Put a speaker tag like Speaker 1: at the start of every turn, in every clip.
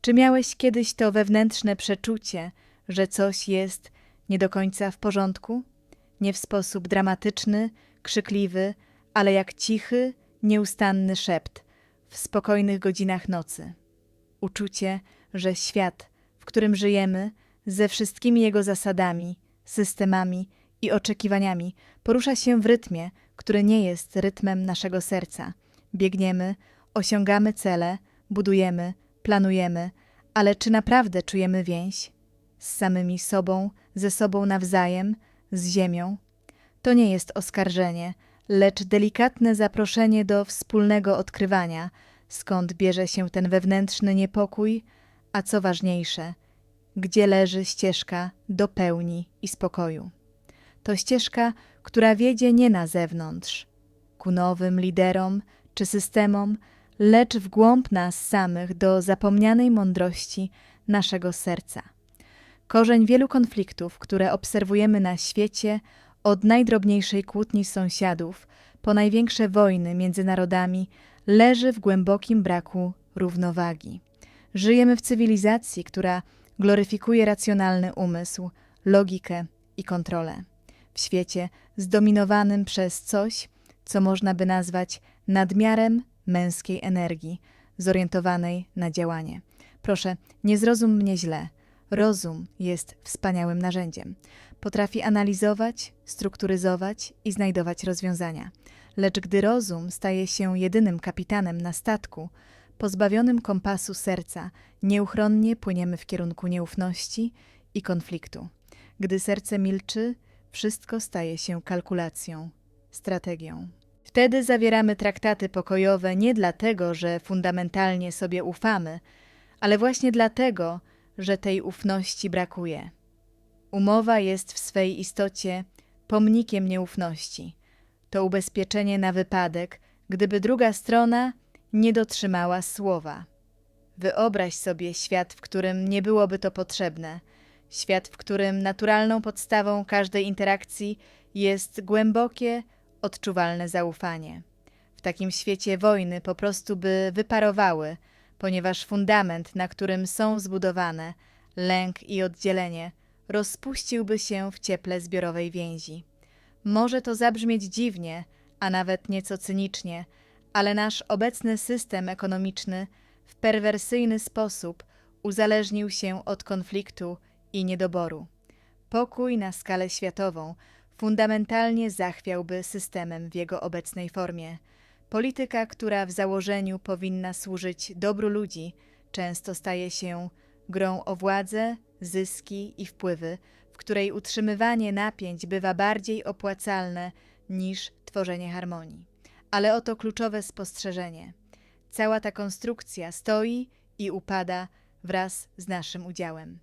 Speaker 1: Czy miałeś kiedyś to wewnętrzne przeczucie, że coś jest nie do końca w porządku? Nie w sposób dramatyczny, krzykliwy, ale jak cichy, nieustanny szept w spokojnych godzinach nocy. Uczucie, że świat, w którym żyjemy, ze wszystkimi jego zasadami, systemami i oczekiwaniami, porusza się w rytmie, który nie jest rytmem naszego serca. Biegniemy, osiągamy cele, budujemy, planujemy, ale czy naprawdę czujemy więź? Z samymi sobą, ze sobą nawzajem, z ziemią? To nie jest oskarżenie, lecz delikatne zaproszenie do wspólnego odkrywania, skąd bierze się ten wewnętrzny niepokój, a co ważniejsze, gdzie leży ścieżka do pełni i spokoju. To ścieżka, która wiedzie nie na zewnątrz, ku nowym liderom czy systemom, lecz w głąb nas samych do zapomnianej mądrości naszego serca. Korzeń wielu konfliktów, które obserwujemy na świecie, od najdrobniejszej kłótni sąsiadów po największe wojny między narodami, leży w głębokim braku równowagi. Żyjemy w cywilizacji, która gloryfikuje racjonalny umysł, logikę i kontrolę. W świecie zdominowanym przez coś, co można by nazwać nadmiarem męskiej energii, zorientowanej na działanie. Proszę, nie zrozum mnie źle. Rozum jest wspaniałym narzędziem. Potrafi analizować, strukturyzować i znajdować rozwiązania. Lecz gdy rozum staje się jedynym kapitanem na statku, pozbawionym kompasu serca, nieuchronnie płyniemy w kierunku nieufności i konfliktu. Gdy serce milczy, wszystko staje się kalkulacją, strategią. Wtedy zawieramy traktaty pokojowe nie dlatego, że fundamentalnie sobie ufamy, ale właśnie dlatego, że tej ufności brakuje. Umowa jest w swej istocie pomnikiem nieufności. To ubezpieczenie na wypadek, gdyby druga strona nie dotrzymała słowa. Wyobraź sobie świat, w którym nie byłoby to potrzebne, świat, w którym naturalną podstawą każdej interakcji jest głębokie, odczuwalne zaufanie. W takim świecie wojny po prostu by wyparowały, ponieważ fundament, na którym są zbudowane lęk i oddzielenie, rozpuściłby się w cieple zbiorowej więzi. Może to zabrzmieć dziwnie, a nawet nieco cynicznie, ale nasz obecny system ekonomiczny w perwersyjny sposób uzależnił się od konfliktu i niedoboru. Pokój na skalę światową fundamentalnie zachwiałby systemem w jego obecnej formie. Polityka, która w założeniu powinna służyć dobru ludzi, często staje się grą o władzę, zyski i wpływy, w której utrzymywanie napięć bywa bardziej opłacalne niż tworzenie harmonii. Ale oto kluczowe spostrzeżenie. Cała ta konstrukcja stoi i upada wraz z naszym udziałem.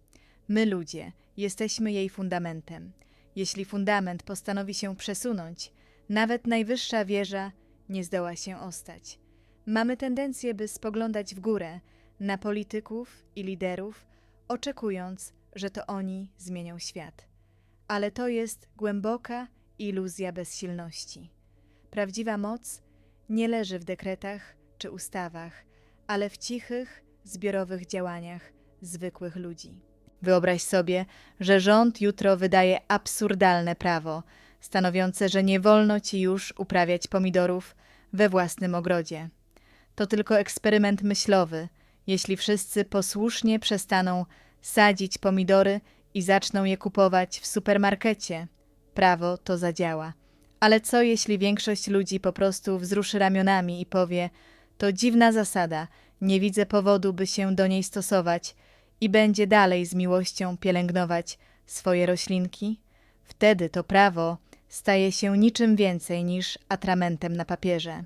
Speaker 1: My, ludzie, jesteśmy jej fundamentem. Jeśli fundament postanowi się przesunąć, nawet najwyższa wieża nie zdoła się ostać. Mamy tendencję, by spoglądać w górę na polityków i liderów, oczekując, że to oni zmienią świat. Ale to jest głęboka iluzja bezsilności. Prawdziwa moc nie leży w dekretach czy ustawach, ale w cichych, zbiorowych działaniach zwykłych ludzi. Wyobraź sobie, że rząd jutro wydaje absurdalne prawo, stanowiące, że nie wolno ci już uprawiać pomidorów we własnym ogrodzie. To tylko eksperyment myślowy. Jeśli wszyscy posłusznie przestaną sadzić pomidory i zaczną je kupować w supermarkecie, prawo to zadziała. Ale co jeśli większość ludzi po prostu wzruszy ramionami i powie: To dziwna zasada, nie widzę powodu, by się do niej stosować i będzie dalej z miłością pielęgnować swoje roślinki? Wtedy to prawo staje się niczym więcej niż atramentem na papierze.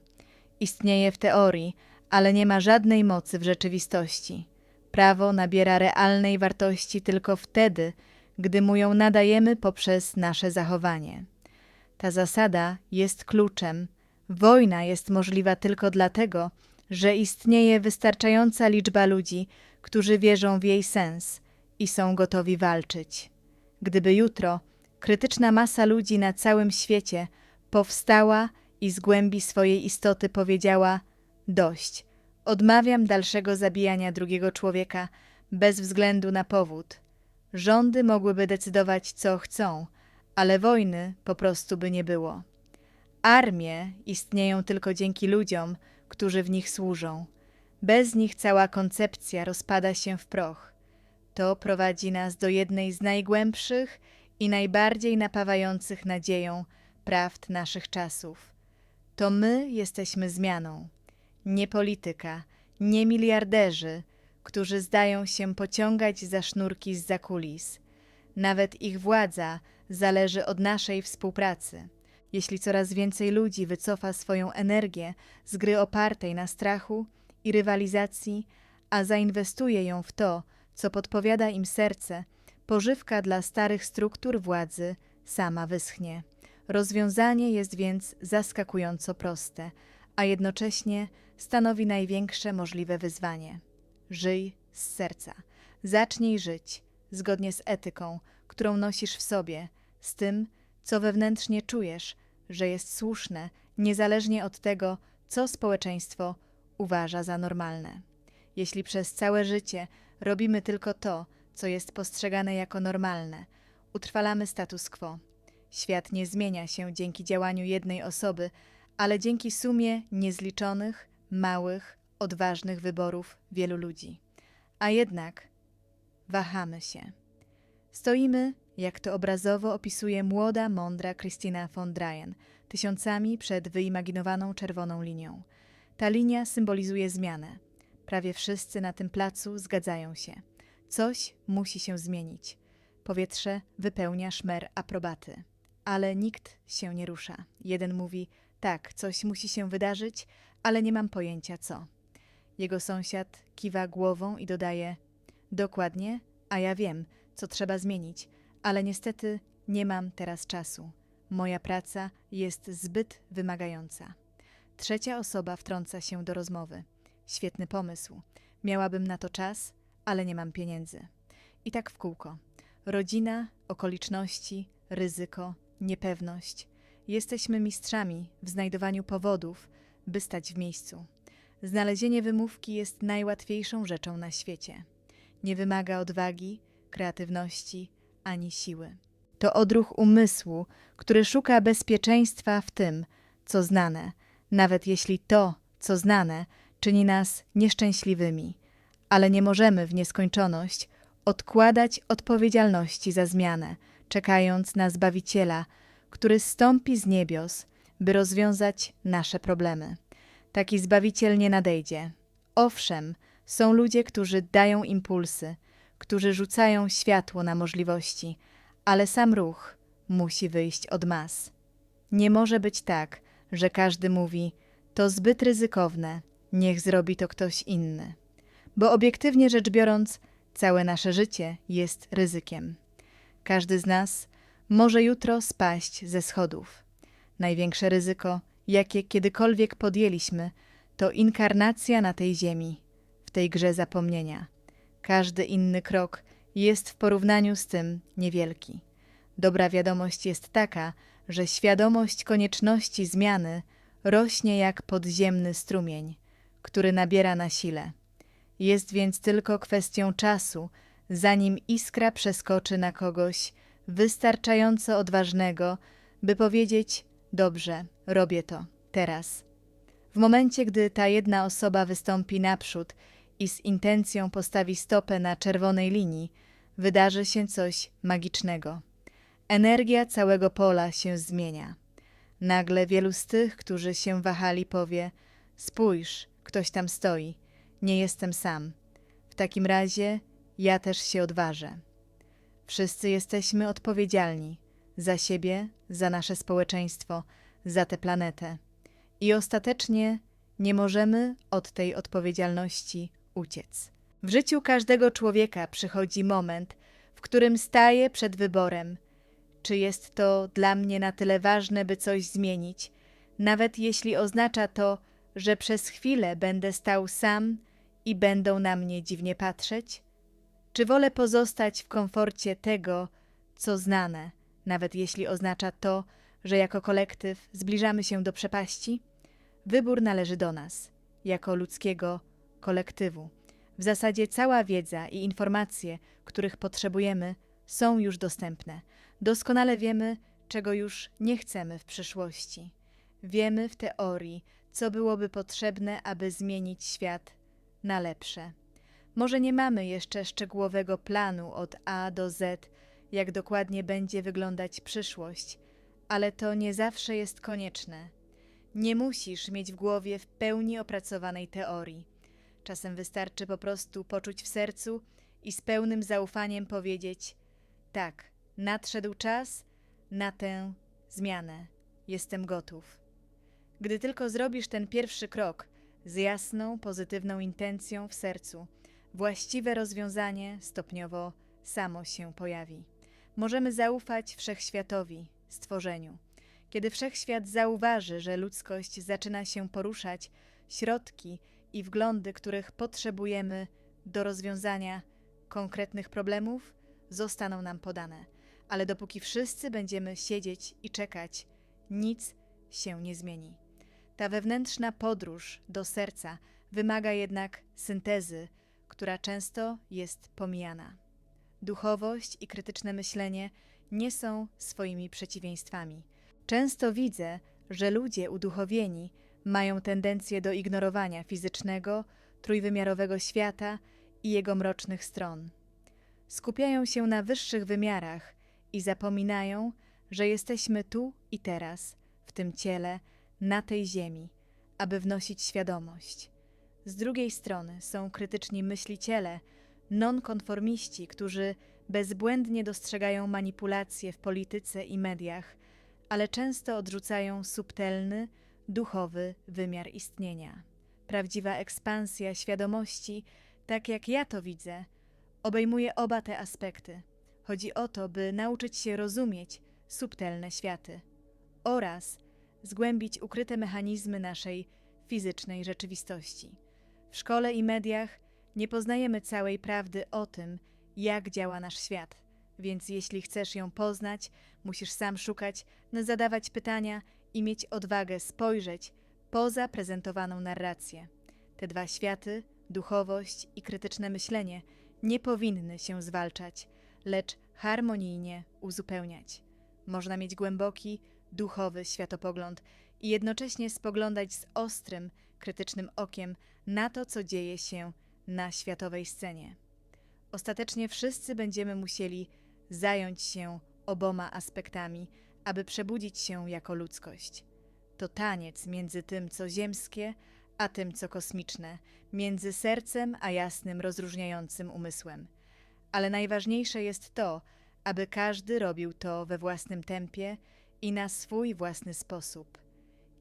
Speaker 1: Istnieje w teorii, ale nie ma żadnej mocy w rzeczywistości. Prawo nabiera realnej wartości tylko wtedy, gdy mu ją nadajemy poprzez nasze zachowanie. Ta zasada jest kluczem. Wojna jest możliwa tylko dlatego, że istnieje wystarczająca liczba ludzi, którzy wierzą w jej sens i są gotowi walczyć. Gdyby jutro krytyczna masa ludzi na całym świecie powstała i z głębi swojej istoty powiedziała: Dość, Odmawiam dalszego zabijania drugiego człowieka bez względu na powód. Rządy mogłyby decydować, co chcą, ale wojny po prostu by nie było. Armie istnieją tylko dzięki ludziom, którzy w nich służą. Bez nich cała koncepcja rozpada się w proch. To prowadzi nas do jednej z najgłębszych i najbardziej napawających nadzieją prawd naszych czasów. To my jesteśmy zmianą, nie polityka, nie miliarderzy, którzy zdają się pociągać za sznurki z zakulis. Nawet ich władza zależy od naszej współpracy. Jeśli coraz więcej ludzi wycofa swoją energię z gry opartej na strachu i rywalizacji, a zainwestuje ją w to, co podpowiada im serce, pożywka dla starych struktur władzy sama wyschnie. Rozwiązanie jest więc zaskakująco proste, a jednocześnie stanowi największe możliwe wyzwanie. Żyj z serca. Zacznij żyć zgodnie z etyką, którą nosisz w sobie, z tym, co wewnętrznie czujesz, że jest słuszne, niezależnie od tego, co społeczeństwo uważa za normalne. Jeśli przez całe życie robimy tylko to, co jest postrzegane jako normalne, utrwalamy status quo. Świat nie zmienia się dzięki działaniu jednej osoby, ale dzięki sumie niezliczonych, małych, odważnych wyborów wielu ludzi. A jednak wahamy się. Stoimy, jak to obrazowo opisuje młoda, mądra Christina von Dreyen, tysiącami przed wyimaginowaną czerwoną linią. Ta linia symbolizuje zmianę. Prawie wszyscy na tym placu zgadzają się. Coś musi się zmienić. Powietrze wypełnia szmer aprobaty. Ale nikt się nie rusza. Jeden mówi: Tak, coś musi się wydarzyć, ale nie mam pojęcia co. Jego sąsiad kiwa głową i dodaje: Dokładnie, a ja wiem, co trzeba zmienić, ale niestety nie mam teraz czasu. Moja praca jest zbyt wymagająca. Trzecia osoba wtrąca się do rozmowy. Świetny pomysł. Miałabym na to czas, ale nie mam pieniędzy. I tak w kółko. Rodzina, okoliczności, ryzyko, niepewność. Jesteśmy mistrzami w znajdowaniu powodów, by stać w miejscu. Znalezienie wymówki jest najłatwiejszą rzeczą na świecie. Nie wymaga odwagi, kreatywności ani siły. To odruch umysłu, który szuka bezpieczeństwa w tym, co znane, nawet jeśli to, co znane, czyni nas nieszczęśliwymi. Ale nie możemy w nieskończoność odkładać odpowiedzialności za zmianę, czekając na Zbawiciela, który stąpi z niebios, by rozwiązać nasze problemy. Taki Zbawiciel nie nadejdzie. Owszem, są ludzie, którzy dają impulsy, którzy rzucają światło na możliwości, ale sam ruch musi wyjść od mas. Nie może być tak, że każdy mówi: To zbyt ryzykowne, niech zrobi to ktoś inny. Bo obiektywnie rzecz biorąc, całe nasze życie jest ryzykiem. Każdy z nas może jutro spaść ze schodów. Największe ryzyko, jakie kiedykolwiek podjęliśmy, to inkarnacja na tej ziemi, w tej grze zapomnienia. Każdy inny krok jest w porównaniu z tym niewielki. Dobra wiadomość jest taka, że świadomość konieczności zmiany rośnie jak podziemny strumień, który nabiera na sile. Jest więc tylko kwestią czasu, zanim iskra przeskoczy na kogoś wystarczająco odważnego, by powiedzieć: Dobrze, robię to, teraz. W momencie, gdy ta jedna osoba wystąpi naprzód i z intencją postawi stopę na czerwonej linii, wydarzy się coś magicznego. Energia całego pola się zmienia. Nagle wielu z tych, którzy się wahali, powie: Spójrz, ktoś tam stoi, nie jestem sam. W takim razie ja też się odważę. Wszyscy jesteśmy odpowiedzialni za siebie, za nasze społeczeństwo, za tę planetę. I ostatecznie nie możemy od tej odpowiedzialności uciec. W życiu każdego człowieka przychodzi moment, w którym staje przed wyborem, czy jest to dla mnie na tyle ważne, by coś zmienić, nawet jeśli oznacza to, że przez chwilę będę stał sam i będą na mnie dziwnie patrzeć? Czy wolę pozostać w komforcie tego, co znane, nawet jeśli oznacza to, że jako kolektyw zbliżamy się do przepaści? Wybór należy do nas, jako ludzkiego kolektywu. W zasadzie cała wiedza i informacje, których potrzebujemy, są już dostępne. Doskonale wiemy, czego już nie chcemy w przyszłości. Wiemy w teorii, co byłoby potrzebne, aby zmienić świat na lepsze. Może nie mamy jeszcze szczegółowego planu od A do Z, jak dokładnie będzie wyglądać przyszłość, ale to nie zawsze jest konieczne. Nie musisz mieć w głowie w pełni opracowanej teorii. Czasem wystarczy po prostu poczuć w sercu i z pełnym zaufaniem powiedzieć: Tak, nadszedł czas na tę zmianę. Jestem gotów. Gdy tylko zrobisz ten pierwszy krok z jasną, pozytywną intencją w sercu, właściwe rozwiązanie stopniowo samo się pojawi. Możemy zaufać wszechświatowi, stworzeniu. Kiedy wszechświat zauważy, że ludzkość zaczyna się poruszać, środki i wglądy, których potrzebujemy do rozwiązania konkretnych problemów, zostaną nam podane. Ale dopóki wszyscy będziemy siedzieć i czekać, nic się nie zmieni. Ta wewnętrzna podróż do serca wymaga jednak syntezy, która często jest pomijana. Duchowość i krytyczne myślenie nie są swoimi przeciwieństwami. Często widzę, że ludzie uduchowieni mają tendencję do ignorowania fizycznego, trójwymiarowego świata i jego mrocznych stron. Skupiają się na wyższych wymiarach i zapominają, że jesteśmy tu i teraz, w tym ciele, na tej ziemi, aby wnosić świadomość. Z drugiej strony są krytyczni myśliciele, nonkonformiści, którzy bezbłędnie dostrzegają manipulacje w polityce i mediach, ale często odrzucają subtelny, duchowy wymiar istnienia. Prawdziwa ekspansja świadomości, tak jak ja to widzę, obejmuje oba te aspekty. Chodzi o to, by nauczyć się rozumieć subtelne światy oraz zgłębić ukryte mechanizmy naszej fizycznej rzeczywistości. W szkole i mediach nie poznajemy całej prawdy o tym, jak działa nasz świat, więc jeśli chcesz ją poznać, musisz sam szukać, zadawać pytania i mieć odwagę spojrzeć poza prezentowaną narrację. Te dwa światy, duchowość i krytyczne myślenie, nie powinny się zwalczać, lecz harmonijnie uzupełniać. Można mieć głęboki, duchowy światopogląd i jednocześnie spoglądać z ostrym, krytycznym okiem na to, co dzieje się na światowej scenie. Ostatecznie wszyscy będziemy musieli zająć się oboma aspektami, aby przebudzić się jako ludzkość. To taniec między tym, co ziemskie, a tym, co kosmiczne, między sercem a jasnym, rozróżniającym umysłem. Ale najważniejsze jest to, aby każdy robił to we własnym tempie i na swój własny sposób.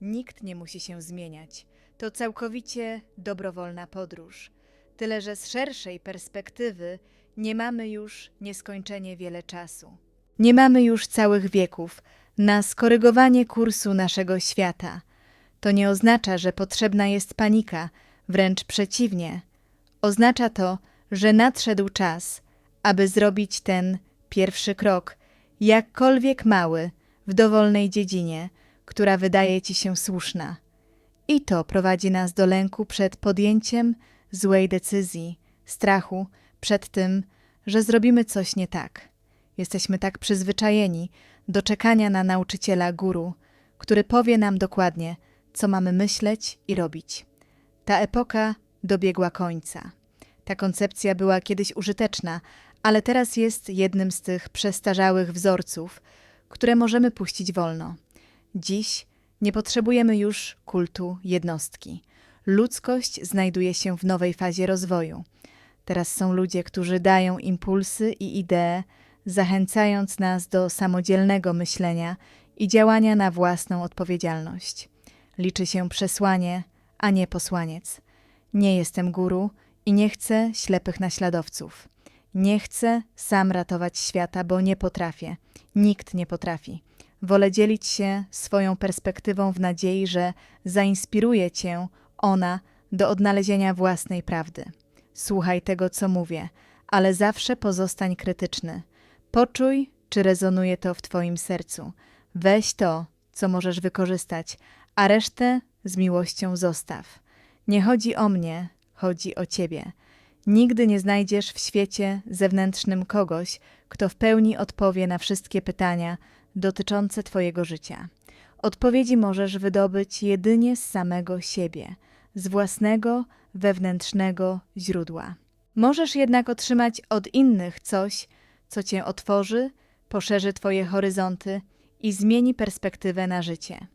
Speaker 1: Nikt nie musi się zmieniać. To całkowicie dobrowolna podróż. Tyle, że z szerszej perspektywy nie mamy już nieskończenie wiele czasu. Nie mamy już całych wieków na skorygowanie kursu naszego świata. To nie oznacza, że potrzebna jest panika, wręcz przeciwnie. Oznacza to, że nadszedł czas, aby zrobić ten pierwszy krok, jakkolwiek mały, w dowolnej dziedzinie, która wydaje ci się słuszna. I to prowadzi nas do lęku przed podjęciem złej decyzji, strachu przed tym, że zrobimy coś nie tak. Jesteśmy tak przyzwyczajeni do czekania na nauczyciela guru, który powie nam dokładnie, co mamy myśleć i robić. Ta epoka dobiegła końca. Ta koncepcja była kiedyś użyteczna, ale teraz jest jednym z tych przestarzałych wzorców, które możemy puścić wolno. Dziś nie potrzebujemy już kultu jednostki. Ludzkość znajduje się w nowej fazie rozwoju. Teraz są ludzie, którzy dają impulsy i idee, zachęcając nas do samodzielnego myślenia i działania na własną odpowiedzialność. Liczy się przesłanie, a nie posłaniec. Nie jestem guru i nie chcę ślepych naśladowców. Nie chcę sam ratować świata, bo nie potrafię. Nikt nie potrafi. Wolę dzielić się swoją perspektywą w nadziei, że zainspiruje cię ona do odnalezienia własnej prawdy. Słuchaj tego, co mówię, ale zawsze pozostań krytyczny. Poczuj, czy rezonuje to w Twoim sercu. Weź to, co możesz wykorzystać, a resztę z miłością zostaw. Nie chodzi o mnie, chodzi o ciebie. Nigdy nie znajdziesz w świecie zewnętrznym kogoś, kto w pełni odpowie na wszystkie pytania dotyczące Twojego życia. Odpowiedzi możesz wydobyć jedynie z samego siebie, z własnego wewnętrznego źródła. Możesz jednak otrzymać od innych coś, co Cię otworzy, poszerzy Twoje horyzonty i zmieni perspektywę na życie.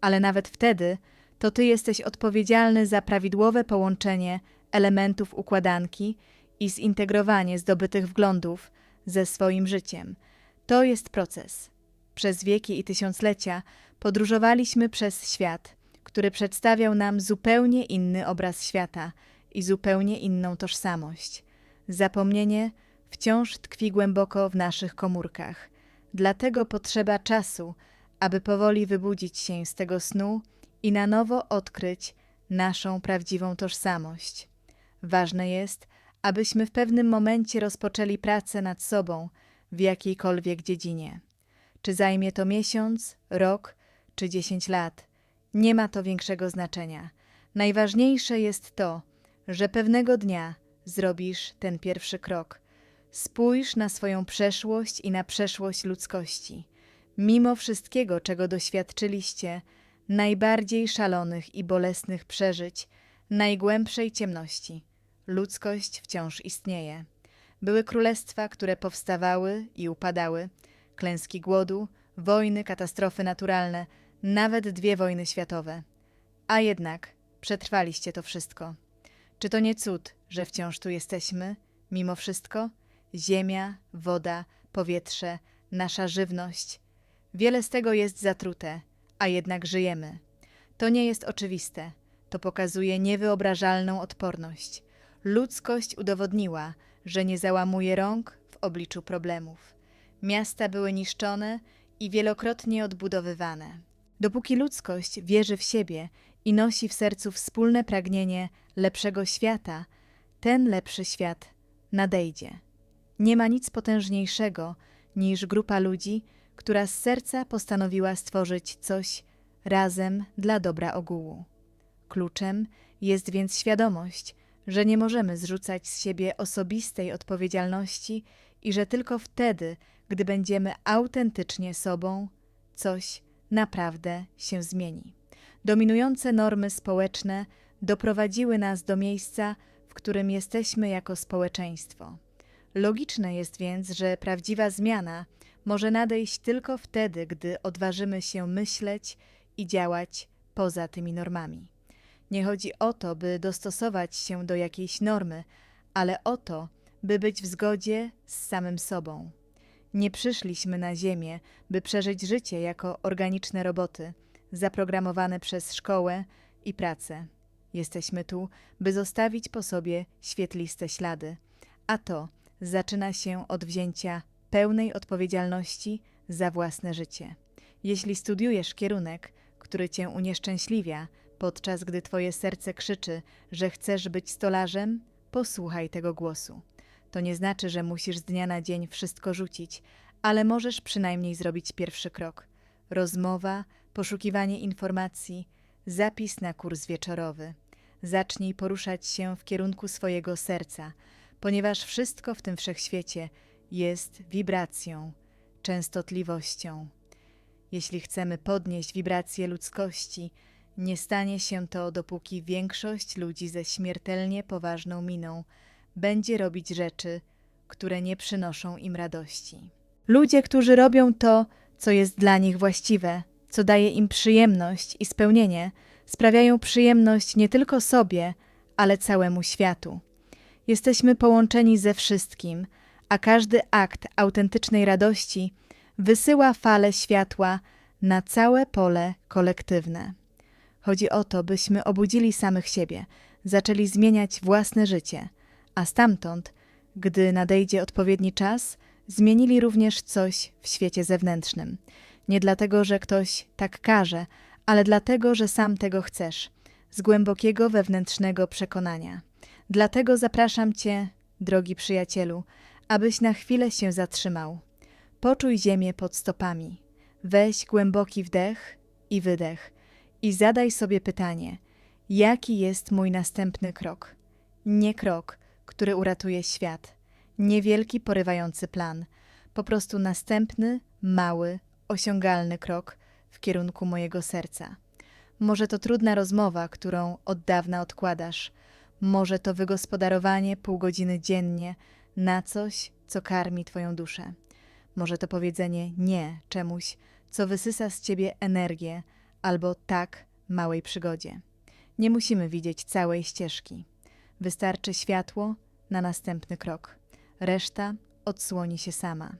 Speaker 1: Ale nawet wtedy to Ty jesteś odpowiedzialny za prawidłowe połączenie elementów układanki i zintegrowanie zdobytych wglądów ze swoim życiem. To jest proces. Przez wieki i tysiąclecia podróżowaliśmy przez świat, który przedstawiał nam zupełnie inny obraz świata i zupełnie inną tożsamość. Zapomnienie wciąż tkwi głęboko w naszych komórkach. Dlatego potrzeba czasu, aby powoli wybudzić się z tego snu i na nowo odkryć naszą prawdziwą tożsamość. Ważne jest, abyśmy w pewnym momencie rozpoczęli pracę nad sobą w jakiejkolwiek dziedzinie. Czy zajmie to miesiąc, rok czy dziesięć lat, nie ma to większego znaczenia. Najważniejsze jest to, że pewnego dnia zrobisz ten pierwszy krok. Spójrz na swoją przeszłość i na przeszłość ludzkości. Mimo wszystkiego, czego doświadczyliście, najbardziej szalonych i bolesnych przeżyć, najgłębszej ciemności, ludzkość wciąż istnieje. Były królestwa, które powstawały i upadały, klęski głodu, wojny, katastrofy naturalne, nawet dwie wojny światowe. A jednak przetrwaliście to wszystko. Czy to nie cud, że wciąż tu jesteśmy, mimo wszystko? Ziemia, woda, powietrze, nasza żywność. Wiele z tego jest zatrute, a jednak żyjemy. To nie jest oczywiste. To pokazuje niewyobrażalną odporność. Ludzkość udowodniła, że nie załamuje rąk w obliczu problemów. Miasta były niszczone i wielokrotnie odbudowywane. Dopóki ludzkość wierzy w siebie i nosi w sercu wspólne pragnienie lepszego świata, ten lepszy świat nadejdzie. Nie ma nic potężniejszego niż grupa ludzi, która z serca postanowiła stworzyć coś razem dla dobra ogółu. Kluczem jest więc świadomość, że nie możemy zrzucać z siebie osobistej odpowiedzialności i że tylko wtedy, gdy będziemy autentycznie sobą, coś naprawdę się zmieni. Dominujące normy społeczne doprowadziły nas do miejsca, w którym jesteśmy jako społeczeństwo. Logiczne jest więc, że prawdziwa zmiana może nadejść tylko wtedy, gdy odważymy się myśleć i działać poza tymi normami. Nie chodzi o to, by dostosować się do jakiejś normy, ale o to, by być w zgodzie z samym sobą. Nie przyszliśmy na Ziemię, by przeżyć życie jako organiczne roboty, zaprogramowane przez szkołę i pracę. Jesteśmy tu, by zostawić po sobie świetliste ślady, a to zaczyna się od wzięcia pełnej odpowiedzialności za własne życie. Jeśli studiujesz kierunek, który cię unieszczęśliwia, podczas gdy twoje serce krzyczy, że chcesz być stolarzem, posłuchaj tego głosu. To nie znaczy, że musisz z dnia na dzień wszystko rzucić, ale możesz przynajmniej zrobić pierwszy krok. Rozmowa, poszukiwanie informacji, zapis na kurs wieczorowy. Zacznij poruszać się w kierunku swojego serca, ponieważ wszystko w tym wszechświecie jest wibracją, częstotliwością. Jeśli chcemy podnieść wibrację ludzkości, nie stanie się to, dopóki większość ludzi ze śmiertelnie poważną miną będzie robić rzeczy, które nie przynoszą im radości. Ludzie, którzy robią to, co jest dla nich właściwe, co daje im przyjemność i spełnienie, sprawiają przyjemność nie tylko sobie, ale całemu światu. Jesteśmy połączeni ze wszystkim, a każdy akt autentycznej radości wysyła falę światła na całe pole kolektywne. Chodzi o to, byśmy obudzili samych siebie, zaczęli zmieniać własne życie, a stamtąd, gdy nadejdzie odpowiedni czas, zmienili również coś w świecie zewnętrznym. Nie dlatego, że ktoś tak każe, ale dlatego, że sam tego chcesz, z głębokiego wewnętrznego przekonania. Dlatego zapraszam Cię, drogi przyjacielu, abyś na chwilę się zatrzymał. Poczuj ziemię pod stopami. Weź głęboki wdech i wydech i zadaj sobie pytanie: jaki jest mój następny krok? Nie krok, który uratuje świat, niewielki, porywający plan, po prostu następny, mały, osiągalny krok w kierunku mojego serca. Może to trudna rozmowa, którą od dawna odkładasz. Może to wygospodarowanie pół godziny dziennie na coś, co karmi Twoją duszę. Może to powiedzenie nie czemuś, co wysysa z Ciebie energię, albo tak małej przygodzie. Nie musimy widzieć całej ścieżki. Wystarczy światło na następny krok. Reszta odsłoni się sama.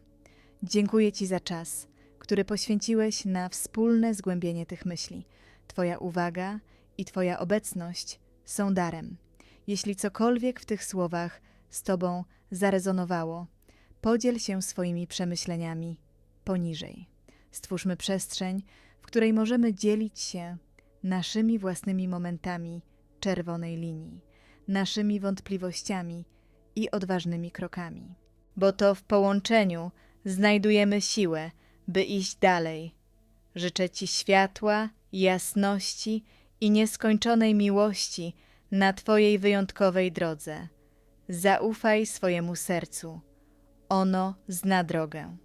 Speaker 1: Dziękuję Ci za czas, który poświęciłeś na wspólne zgłębienie tych myśli. Twoja uwaga i Twoja obecność są darem. Jeśli cokolwiek w tych słowach z Tobą zarezonowało, podziel się swoimi przemyśleniami poniżej. Stwórzmy przestrzeń, w której możemy dzielić się naszymi własnymi momentami czerwonej linii, naszymi wątpliwościami i odważnymi krokami. Bo to w połączeniu znajdujemy siłę, by iść dalej. Życzę Ci światła, jasności i nieskończonej miłości na Twojej wyjątkowej drodze. Zaufaj swojemu sercu. Ono zna drogę.